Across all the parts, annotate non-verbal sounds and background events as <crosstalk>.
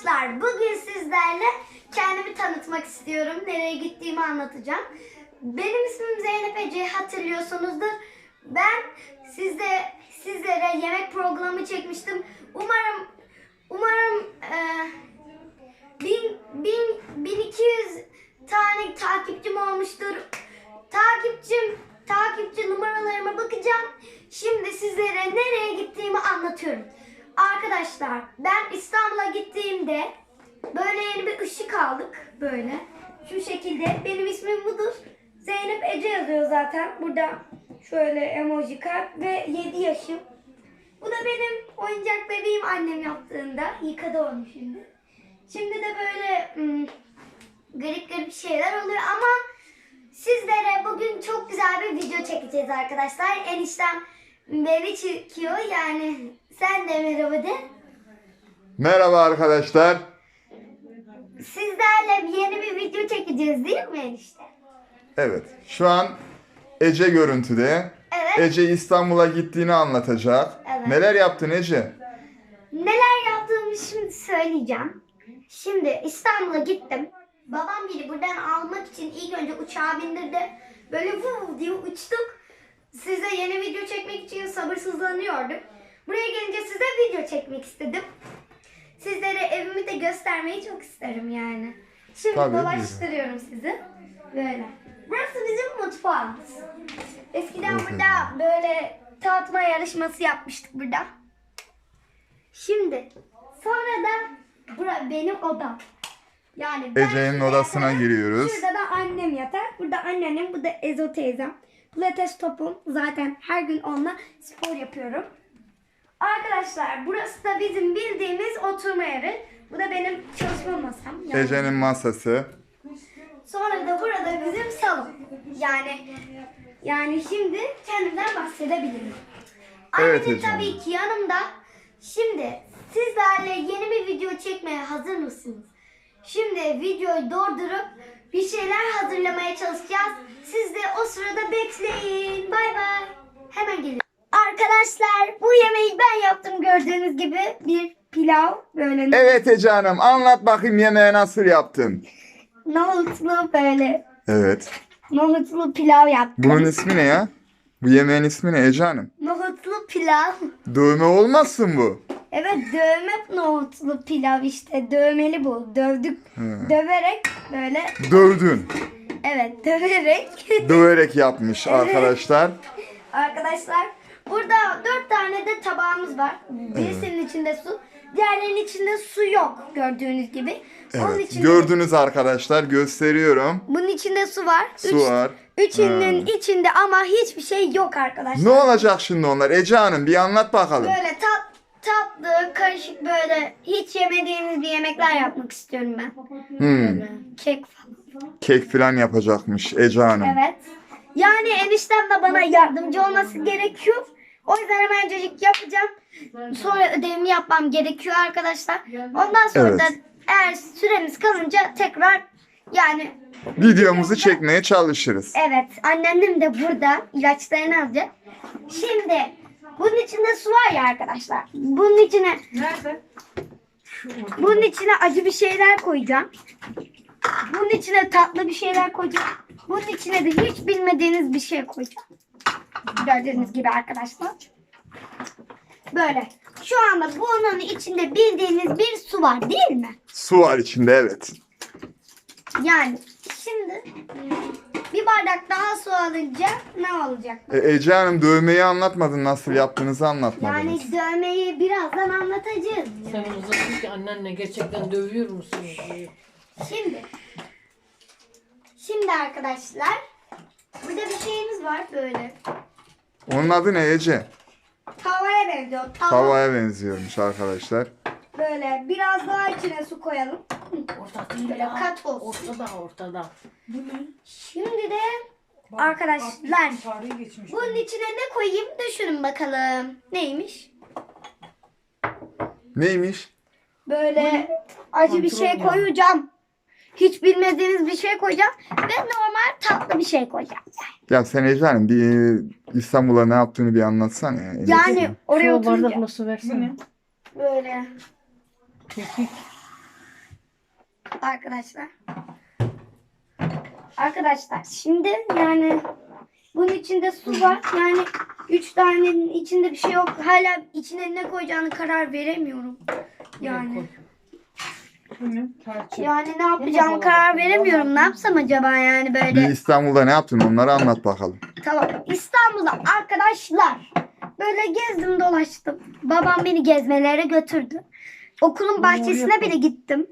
Arkadaşlar bugün sizlerle kendimi tanıtmak istiyorum. Nereye gittiğimi anlatacağım. Benim ismim Zeynep Ece hatırlıyorsunuzdur. Ben sizde sizlere yemek programı çekmiştim. Umarım Arkadaşlar ben İstanbul'a gittiğimde böyle yeni bir ışık aldık. Böyle. Şu şekilde. Benim ismim budur. Zeynep Ece yazıyor zaten. Burada şöyle emoji kart ve 7 yaşım. Bu da benim oyuncak bebeğim annem yaptığında. Yıkadı onu şimdi. Şimdi de böyle hmm, garip garip şeyler oluyor ama sizlere bugün çok güzel bir video çekeceğiz arkadaşlar. Eniştem beni çekiyor yani sen de merhaba de. Merhaba arkadaşlar. Sizlerle yeni bir video çekeceğiz değil mi enişte? Evet, şu an Ece görüntüde. Evet. Ece İstanbul'a gittiğini anlatacak. Evet. Neler yaptın Ece? Neler yaptığımı şimdi söyleyeceğim. Şimdi İstanbul'a gittim. Babam beni buradan almak için ilk önce uçağa bindirdi. Böyle vuv diye uçtuk. Size yeni video çekmek için sabırsızlanıyordum. Buraya gelince size video çekmek istedim. Sizlere evimi de göstermeyi çok isterim yani. Şimdi Tabii, dolaştırıyorum sizi. Böyle. Burası bizim mutfağımız. Eskiden burada böyle tatma yarışması yapmıştık burada. Şimdi sonra da bura benim odam. Yani ben Ece'nin şuraya odasına giriyoruz. Şurada da annem yatar. Burada anneannem, bu da Ezo teyzem. Pilates topum. Zaten her gün onunla spor yapıyorum. Arkadaşlar burası da bizim bildiğimiz oturma yeri. Bu da benim çalışma masam. Yani Ece'nin masası. Sonra da burada bizim salon. Yani yani şimdi kendimden bahsedebilirim. Evet Annemin Ece. tabii ki yanımda. Şimdi sizlerle yeni bir video çekmeye hazır mısınız? Şimdi videoyu durdurup bir şeyler hazırlamaya çalışacağız. Siz de sırada bekleyin. Bay bay. Hemen geliyorum. Arkadaşlar bu yemeği ben yaptım gördüğünüz gibi. Bir pilav böyle Evet Ece Hanım, anlat bakayım yemeği nasıl yaptın? nohutlu böyle Evet. nohutlu pilav yaptım. Bunun ismi ne ya? Bu yemeğin ismi ne Ece Hanım? Nohutlu pilav. Dövme olmazsın bu. Evet dövme nohutlu pilav işte. Dövmeli bu. Dövdük. Döverek böyle. Dövdün. <laughs> Döverek. Döverek yapmış arkadaşlar. Arkadaşlar burada dört tane de tabağımız var. Birisinin içinde su. Diğerlerinin içinde su yok gördüğünüz gibi. Onun Evet. içinde, Gördünüz arkadaşlar, gösteriyorum. bunun içinde su var. Su var. Üçünün içinde ama hiçbir şey yok arkadaşlar. Ne olacak şimdi onlar? Ece Hanım bir anlat bakalım. Böyle tat, tatlı, karışık böyle hiç yemediğimiz bir yemekler yapmak istiyorum ben. Hmm. Kek falan. Kek falan yapacakmış Ece Hanım. Evet. Yani eniştem de bana yardımcı olması gerekiyor. O yüzden hemencecik yapacağım. Sonra ödevimi yapmam gerekiyor arkadaşlar. Ondan sonra Evet. da eğer süremiz kalınca tekrar yani Videomuzu çekmeye çalışırız. evet anneannem de burada ilaçlarını alacak. Şimdi bunun içinde su var ya arkadaşlar. Bunun içine Nerede? bunun içine acı bir şeyler koyacağım. Bunun içine tatlı bir şeyler koyacağım. Bunun içine de hiç bilmediğiniz bir şey koyacağım. Gördüğünüz gibi arkadaşlar. Böyle. Şu anda bunun içinde bildiğiniz bir su var değil mi? Su var içinde evet. Yani şimdi bir bardak daha su alınca ne olacak? E, Ece Hanım dövmeyi anlatmadın nasıl yaptığınızı anlatmadınız. Yani dövmeyi birazdan anlatacağız. Sen uzattın ki annenle gerçekten dövüyor musun? Şimdi. Şimdi arkadaşlar. Burada bir şeyimiz var böyle. Onun adı ne Ece? Tavaya benziyor. Tava. Tavaya benziyormuş arkadaşlar. Böyle biraz daha içine su koyalım. Ortada Böyle kat olsun. Ortada ortada. Şimdi de arkadaşlar Tarihi geçmiş. bunun içine ne koyayım düşünün bakalım. Neymiş? Neymiş? Böyle acı bir şey ya. koyacağım. Hiç bilmediğiniz bir şey koyacağım. Ve normal tatlı bir şey koyacağım. Ya sen Ece Hanım bir İstanbul'a ne yaptığını bir anlatsana. Ya. Yani oraya Şu oturunca bardakla su versene. böyle Kekik. arkadaşlar. Arkadaşlar şimdi yani bunun içinde su var. Yani üç tanenin içinde bir şey yok. Hala içine ne koyacağını karar veremiyorum. Yani yani ne yapacağımı karar veremiyorum. Ne yapsam acaba yani Bir böyle. İstanbul'da ne yaptın onları anlat bakalım. Tamam. İstanbul'da arkadaşlar böyle gezdim dolaştım. Babam beni gezmelere götürdü. Okulun bahçesine bile gittim.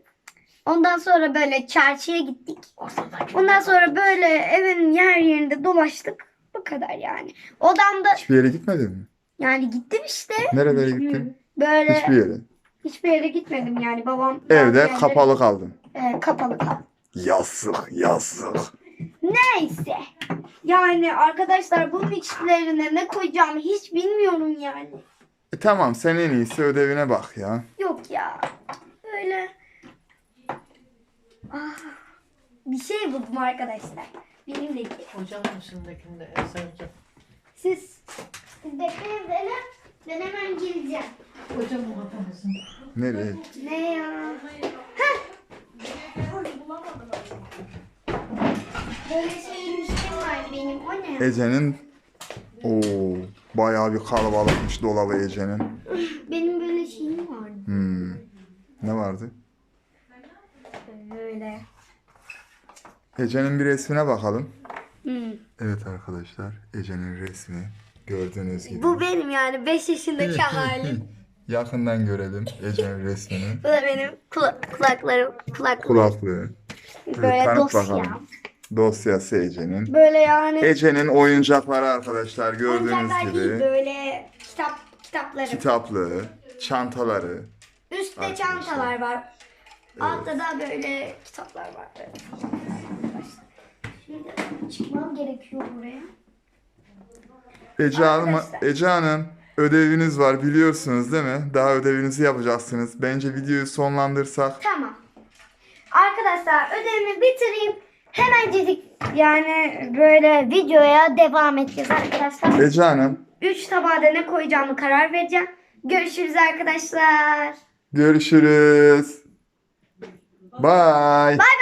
Ondan sonra böyle çarşıya gittik. Ondan sonra böyle evin yer yerinde dolaştık. Bu kadar yani. Odamda Hiçbir yere gitmedin mi? yani gittim işte. Nerelere gittin? Böyle Hiçbir yere. Hiçbir yere gitmedim yani. Babam Evde yerlere- kapalı kaldın. e, kapalı kaldı. Yazık yazık. Neyse. Yani arkadaşlar bunun içlerine ne koyacağımı hiç bilmiyorum yani. E tamam sen en iyisi ödevine bak ya. Yok ya. Böyle. Ah, bir şey buldum arkadaşlar. Benimdeki. Ocağın üstündekinde Eser'cim. Siz, siz bekleyin beni. Ben hemen geleceğim. Ocağın kafasında. Nereye? Ne ya? Böyle var benim. O ne? Ece'nin Oo, bayağı bir kalabalıkmış dolabı Ece'nin. Benim böyle şeyim vardı. Hmm. Ne vardı? Böyle. Ece'nin bir resmine bakalım. Hmm. Evet arkadaşlar Ece'nin resmi gördüğünüz gibi. Bu benim yani 5 yaşındaki <laughs> halim. Yakından görelim Ece'nin resmini. Bu da benim kula- kulaklarım. Kulaklarım. Kulaklığı. Böyle tanıt dosya. bakalım. Dosyası Ece'nin. Böyle yani. Ece'nin oyuncakları arkadaşlar gördüğünüz oyuncaklar değil, gibi. böyle kitap kitapları. Kitaplığı, çantaları. Üstte Arkadaşlar. çantalar var. Altta da böyle kitaplar var. Evet. Şimdi çıkmam gerekiyor buraya. Ece Hanım. Ece Hanım ödeviniz var biliyorsunuz değil mi? Daha ödevinizi yapacaksınız. Bence videoyu sonlandırsak. Tamam. Arkadaşlar ödevimi bitireyim. Hemencecik yani böyle videoya devam edeceğiz arkadaşlar. Ece Hanım 3 tabağa da ne koyacağımı karar vereceğim. Görüşürüz arkadaşlar. görüşürüz. Bye. Bay